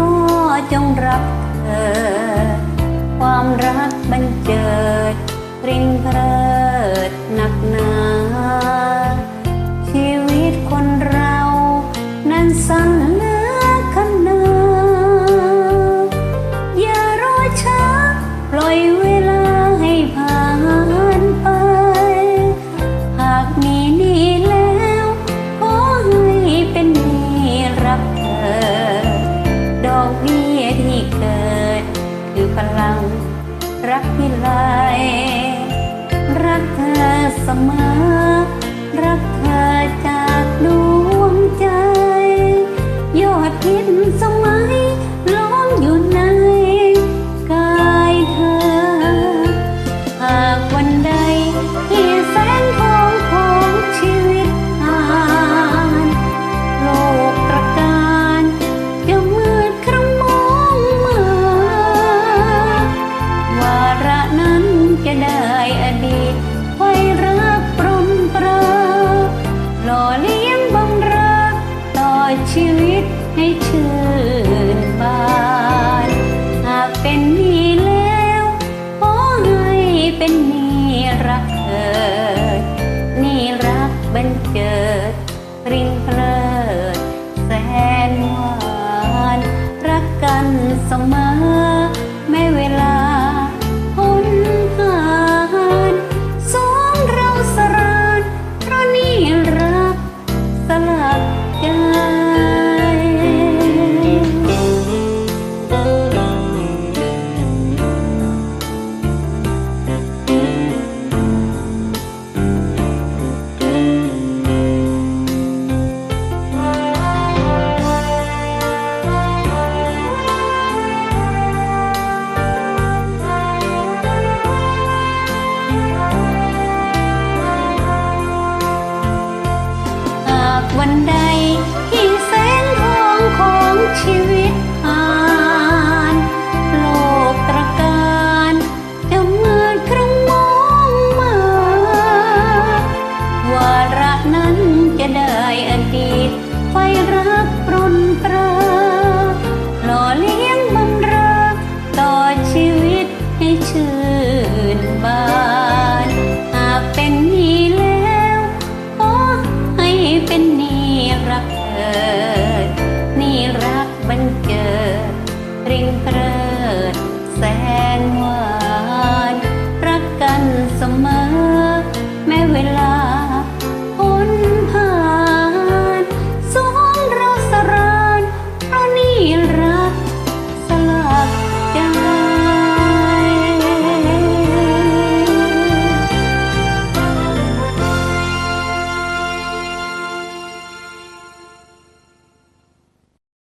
ก็จงรักเธอ ความรักบันเจิดริงเพรอ พลัง รักพี่ไลรักเธอเสมอรัก วันใดที่แสงทองของชีวิตผ่านโลกตระการจะเมือนครั้งมองมาว่ารักนั้นจะได้อดีตไฟรักปรนปราหล่อเลี้ยงบำรักต่อชีวิตให้ชื่นบานหากเป็น and one.